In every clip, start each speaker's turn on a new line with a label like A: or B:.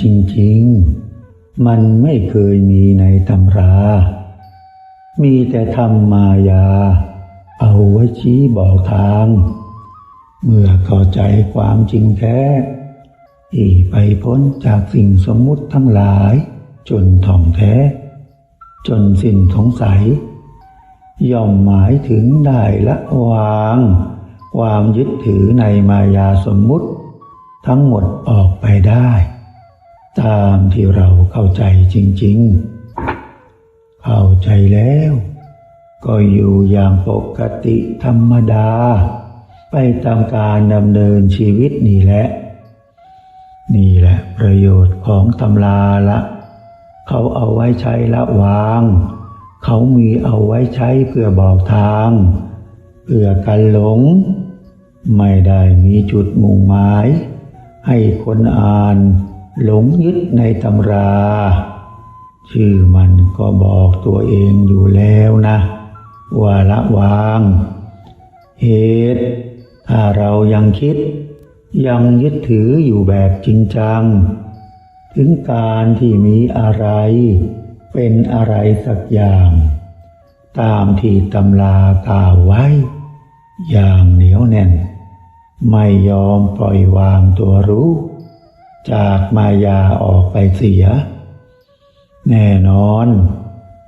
A: จริงๆ มันไม่เคยมีในตำรา มีแต่ธรรมมายา เอาไว้ชี้บอกทาง เมื่อเข้าใจความจริงแท้ที่ไปพ้นจากสิ่งสมมุติทั้งหลาย จนท่องแท้ จนสิ้นสงสัย ย่อมหมายถึงได้ละวาง ความยึดถือในมายาสมมุติ ทั้งหมดออกไปได้ ตามที่เราเข้าใจจริง ๆ เข้าใจแล้ว ก็อยู่อย่างปกติธรรมดา ไปตามการดำเนินชีวิตนี่แหละ นี่แหละประโยชน์ของตำราละ เขาเอาไว้ใช้ละวาง เขามีเอาไว้ใช้เพื่อบอกทาง เพื่อกันหลง ไม่ได้มีจุดมุ่งหมาย ให้คนอ่าน หลงยึดในตำรา ชื่อมันก็บอกตัวเองอยู่แล้วนะว่าละวาง เหตุ ถ้าเรายังคิด ยังยึดถืออยู่แบบจริงจัง ถึงการที่มีอะไร เป็นอะไรสักอย่าง ตามที่ตำรากล่าวไว้ อย่างเหนียวแน่น ไม่ยอมปล่อยวางตัวรู้ จากมายาออกไปเสีย แน่นอน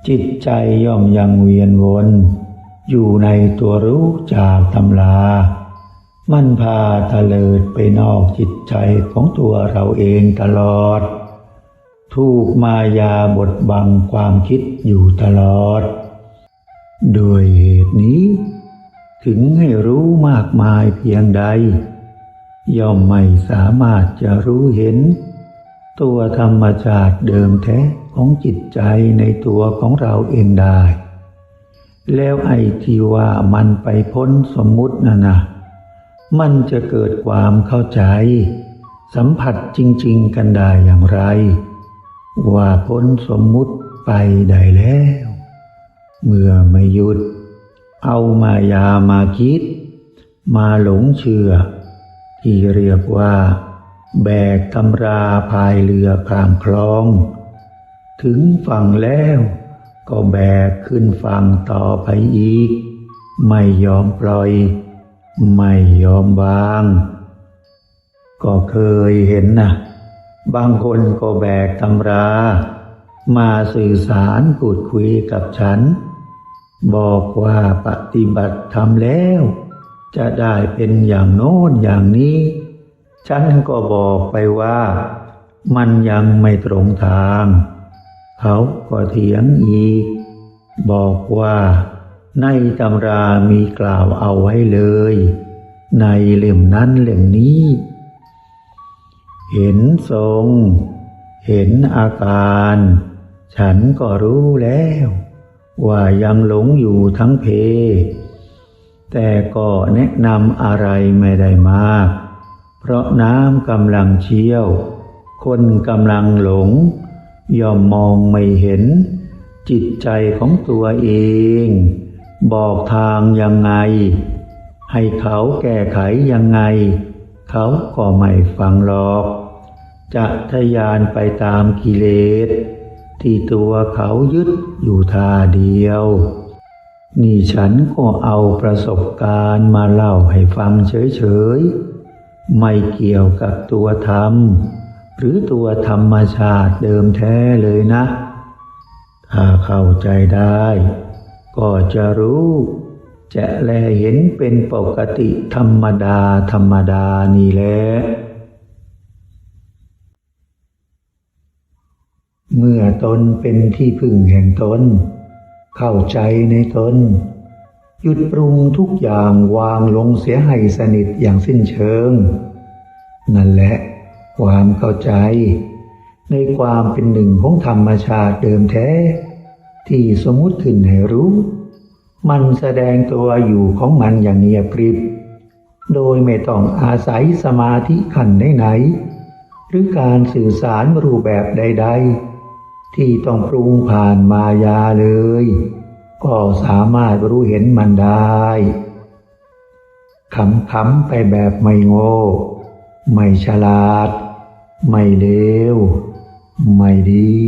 A: จิตใจย่อมยังเวียนวน อยู่ในตัวรู้จากตำรามันพาทะเลิดไปนอกจิตใจของตัวเราเองตลอด ถูกมายาบดบังความคิดอยู่ตลอด โดยเหตุนี้ ถึงให้รู้มากมายเพียงใด ย่อมไม่สามารถจะรู้เห็น ตัวธรรมชาติเดิมแท้ของจิตใจในตัวของเราเองได้ แล้วไอ้ที่ว่ามันไปพ้นสมมุติน่ะนะมันจะเกิดความเข้าใจ สัมผัสจริง ๆ กันได้อย่างไร ว่าพ้นสมมุติไปได้แล้ว เมื่อไม่หยุด เอามายามาคิด มาหลงเชื่อ ที่เรียกว่า แบกตำราพายเรือข้ามคลอง ถึงฝั่งแล้วก็แบกขึ้นฝั่งต่อไปอีก ไม่ยอมปล่อย ไม่ยอมวาง ก็เคยเห็นนะบางคนก็แบกตำรา มาสื่อสารพูดคุยกับฉัน บอกว่าปฏิบัติธรรมแล้ว จะได้เป็นอย่างโน้นอย่างนี้ ฉันก็บอกไปว่า มันยังไม่ตรงทาง เขาก็เถียงอีก บอกว่าในตำรามีกล่าวเอาไว้เลย ในเล่มนั้นเล่มนี้ เห็นทรง เห็นอาการ ฉันก็รู้แล้ว ว่ายังหลงอยู่ทั้งเพ แต่ก็แนะนำอะไรไม่ได้มาก เพราะน้ำกำลังเชี่ยว คนกำลังหลง ย่อมมองไม่เห็น จิตใจของตัวเอง บอกทางยังไง ให้เขาแก้ไขยังไง เขาก็ไม่ฟังหรอก จะทะยานไปตามกิเลส ที่ตัวเขายึดอยู่ท่าเดียว นี่ฉันก็เอาประสบการณ์มาเล่าให้ฟังเฉยๆ ไม่เกี่ยวกับตัวธรรม หรือตัวธรรมชาติเดิมแท้เลยนะ ถ้าเข้าใจได้ ก็จะรู้ จะแลเห็นเป็นปกติธรรมดาธรรมดานี่แหละเมื่อตนเป็นที่พึ่งแห่งตน เข้าใจในตน หยุดปรุงทุกอย่างวางลงเสียให้สนิทอย่างสิ้นเชิง นั่นแหละความเข้าใจ ในความเป็นหนึ่งของธรรมชาติเดิมแท้ ที่สมมุติขึ้นให้รู้ มันแสดงตัวอยู่ของมันอย่างเงียบกริบ โดยไม่ต้องอาศัยสมาธิขันไหนๆหรือการสื่อสารรูปแบบใด ๆ ที่ต้องปรุงผ่านมายาเลย ก็สามารถรู้เห็นมันได้ขำๆไปแบบไม่โง่ ไม่ฉลาด ไม่เลว ไม่ดี